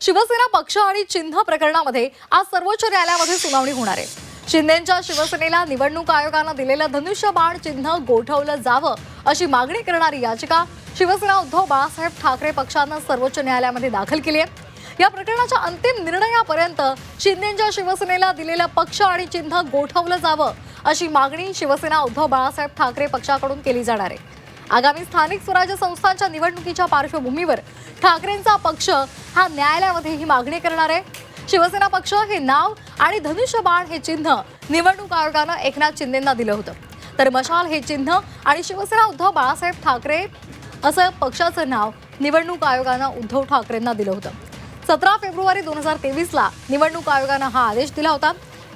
शिवसेना पक्ष आणि चिन्ह प्रकरणामध्ये आज सर्वोच्च न्यायालयामध्ये सुनावणी होणार आहे. शिंदेच्या शिवसेनेला निवडणूक आयोगानं दिलेलं धनुष्यबाण चिन्ह गोठवलं जावं अशी मागणी करणारी याचिका शिवसेना उद्धव बाळासाहेब ठाकरे पक्षानं सर्वोच्च न्यायालयामध्ये दाखल केली आहे. या प्रकरणाच्या अंतिम निर्णयापर्यंत शिंदेच्या शिवसेनेला दिलेलं पक्ष आणि चिन्ह गोठवलं जावं अशी मागणी शिवसेना उद्धव बाळासाहेब ठाकरे पक्षाकडून केली जाणार आहे. आगामी स्थानिक स्वराज्य संस्थांच्या निवडणुकीच्या पार्श्वभूमीवर ठाकरेंचा पक्ष हा न्यायालयामध्ये ही मागणी करणार आहे. शिवसेना पक्ष हे नाव आणि धनुष्यबाण हे चिन्ह निवडणूक आयोगानं एकनाथ शिंदेंना दिलं होतं. तर मशाल हे चिन्ह आणि शिवसेना उद्धव बाळासाहेब ठाकरे असं पक्षाचं नाव निवडणूक आयोगानं उद्धव ठाकरेंना दिलं होतं. सतरा फेब्रुवारी दोन हजार तेवीसला निवडणूक आयोगानं हा आदेश दिला होता.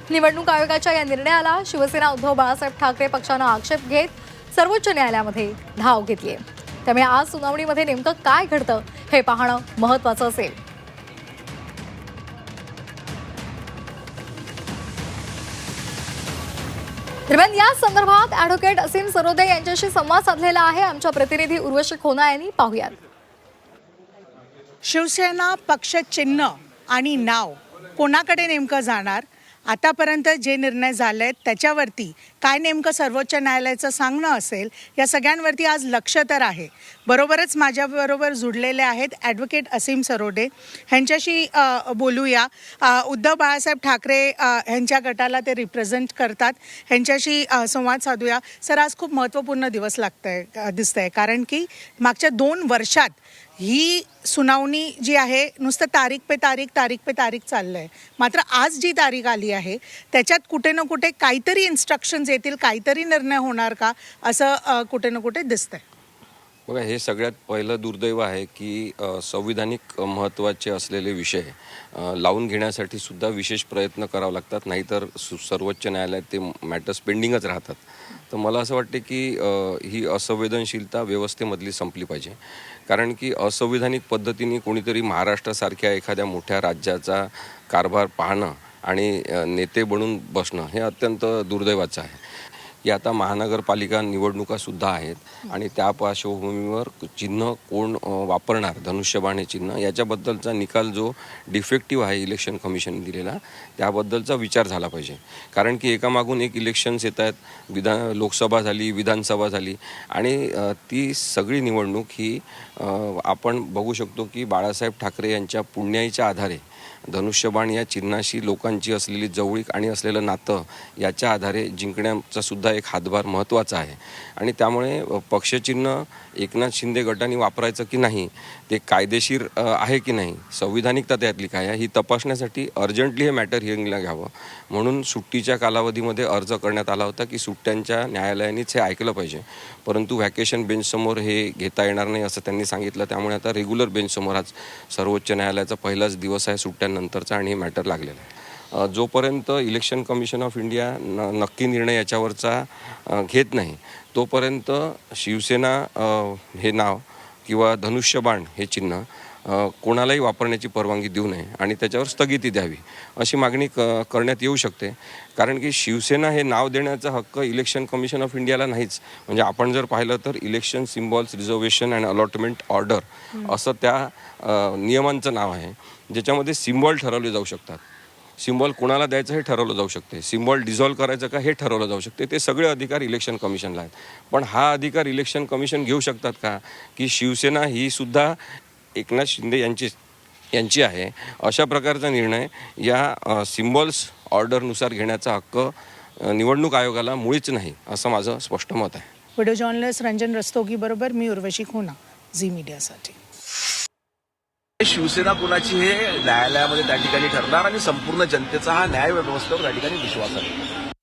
निवडणूक आयोगाच्या या निर्णयाला शिवसेना उद्धव बाळासाहेब ठाकरे पक्षानं आक्षेप घेत सर्वोच्च न्यायालयामध्ये धाव घेतली त्यामुळे आज सुनावणीमध्ये नेमकं काय घडतं हे पाहणं महत्वाचं असेल. दरम्यान या संदर्भात ऍडव्होकेट असीम सरोदे यांच्याशी संवाद साधलेला आहे. आमच्या प्रतिनिधी उर्वशी खोना यांनी पाहुयात. शिवसेना पक्ष चिन्ह आणि नाव कोणाकडे नेमकं जाणार? आतापर्यंत जे निर्णय झाले आहेत त्याच्यावरती काय नेमकं सर्वोच्च न्यायालयाचं सांगणं असेल या सगळ्यांवरती आज लक्ष तर आहे. बरोबरच माझ्याबरोबर जुडलेले आहेत ॲडव्होकेट असीम सरोडे. ह्यांच्याशी बोलूया. उद्धव बाळासाहेब ठाकरे ह्यांच्या गटाला ते रिप्रेझेंट करतात. ह्यांच्याशी संवाद साधूया. सर आज खूप महत्त्वपूर्ण दिवस लागतंय अ, दिसतंय. कारण की मागच्या दोन वर्षात ही सुनावणी जी आहे नुसतं तारीख पे तारीख तारीख पे तारीख चाललं आहे मात्र आज जी तारीख आली आहे त्याच्यात कुठे ना कुठे काहीतरी इन्स्ट्रक्शन्स येतील काहीतरी निर्णय होणार का असं कुठे ना कुठे दिसतंय. बघा हे सगळ्यात पहिलं दुर्दैव आहे की संविधानिक महत्त्वाचे असलेले विषय लावून घेण्यासाठी सुद्धा विशेष प्रयत्न करावे लागतात. नाहीतर सु सर्वोच्च न्यायालयात ते मॅटर्स पेंडिंगच राहतात. तर मला असं वाटते की ही असंवेदनशीलता व्यवस्थेमधली संपली पाहिजे. कारण की असंविधानिक पद्धतीने कोणीतरी महाराष्ट्रासारख्या एखाद्या मोठ्या राज्याचा कारभार पाहणं आणि नेते बनून बसणं हे अत्यंत दुर्दैवाचं आहे. की आता महानगरपालिका निवडणुका सुद्धा आहेत. आणि त्या पार्श्वभूमीवर चिन्ह कोण वापरणार धनुष्यबाण हे चिन्ह याच्याबद्दलचा निकाल जो डिफेक्टिव्ह आहे इलेक्शन कमिशन दिलेला त्याबद्दलचा विचार झाला पाहिजे. कारण की एकामागून एक इलेक्शन्स येत आहेत विधान लोकसभा झाली विधानसभा झाली आणि ती सगळी निवडणूक ही आपण बघू शकतो की बाळासाहेब ठाकरे यांच्या पुण्याईच्या आधारे धनुष्यबाण या चिन्हाशी लोकांची असलेली जवळीक आणि असलेलं नातं याच्या आधारे जिंकण्याचा सुद्धा एक हातभार महत्त्वाचा आहे. आणि त्यामुळे पक्षचिन्ह एकनाथ शिंदे गटाने वापरायचं की नाही ते कायदेशीर आहे की नाही संविधानिकता त्यातली काय आहे ही तपासण्यासाठी अर्जंटली हे मॅटर हिअरिंगला घ्यावं. म्हणून सुट्टीच्या कालावधीमध्ये अर्ज करण्यात आला होता की सुट्ट्यांच्या न्यायालयानेच हे ऐकलं पाहिजे. परंतु व्हॅकेशन बेंचसमोर हे घेता येणार नाही असं त्यांनी सांगितलं. त्यामुळे आता रेग्युलर बेंचसमोर आज सर्वोच्च न्यायालयाचा पहिलाच दिवस आहे सुट्ट्यांना नंतरचा आणि हे मॅटर लागलेलं आहे. जोपर्यंत इलेक्शन कमिशन ऑफ इंडिया न नक्की निर्णय याच्यावरचा घेत नाही तोपर्यंत शिवसेना हे नाव किंवा धनुष्यबाण हे चिन्ह कोणालाही वापरण्याची परवानगी देऊ नये आणि त्याच्यावर स्थगिती द्यावी अशी मागणी क करण्यात येऊ शकते. कारण की शिवसेना हे नाव देण्याचा हक्क इलेक्शन कमिशन ऑफ इंडियाला नाहीच. म्हणजे आपण जर पाहिलं तर election symbols reservation and allotment order असं त्या नियमांचं नाव आहे ज्याच्यामध्ये सिम्बॉल ठरवले जाऊ शकतात. सिम्बॉल कोणाला द्यायचं हे ठरवलं जाऊ शकते. सिम्बॉल डिझॉल्व्ह करायचं का हे ठरवलं जाऊ शकते. ते सगळे अधिकार इलेक्शन कमिशनला आहेत. पण हा अधिकार इलेक्शन कमिशन घेऊ शकतात का? की शिवसेना ही सुद्धा एकनाथ शिंदे यांची यांची आहे. अशा प्रकारचा निर्णय या सिम्बॉल्स ऑर्डरनुसार घेण्याचा हक्क निवडणूक आयोगाला मुळीच नाही असं माझं स्पष्ट मत आहे. व्हिडिओ जर्नलिस्ट रंजन रस्तोगी बरोबर मी उर्वशी खुना झी मीडियासाठी. शिवसेना कुणाची हे न्यायालयामध्ये त्या ठिकाणी ठरणार आणि संपूर्ण जनतेचा हा न्याय व्यवस्थेवर त्या ठिकाणी विश्वास आहे.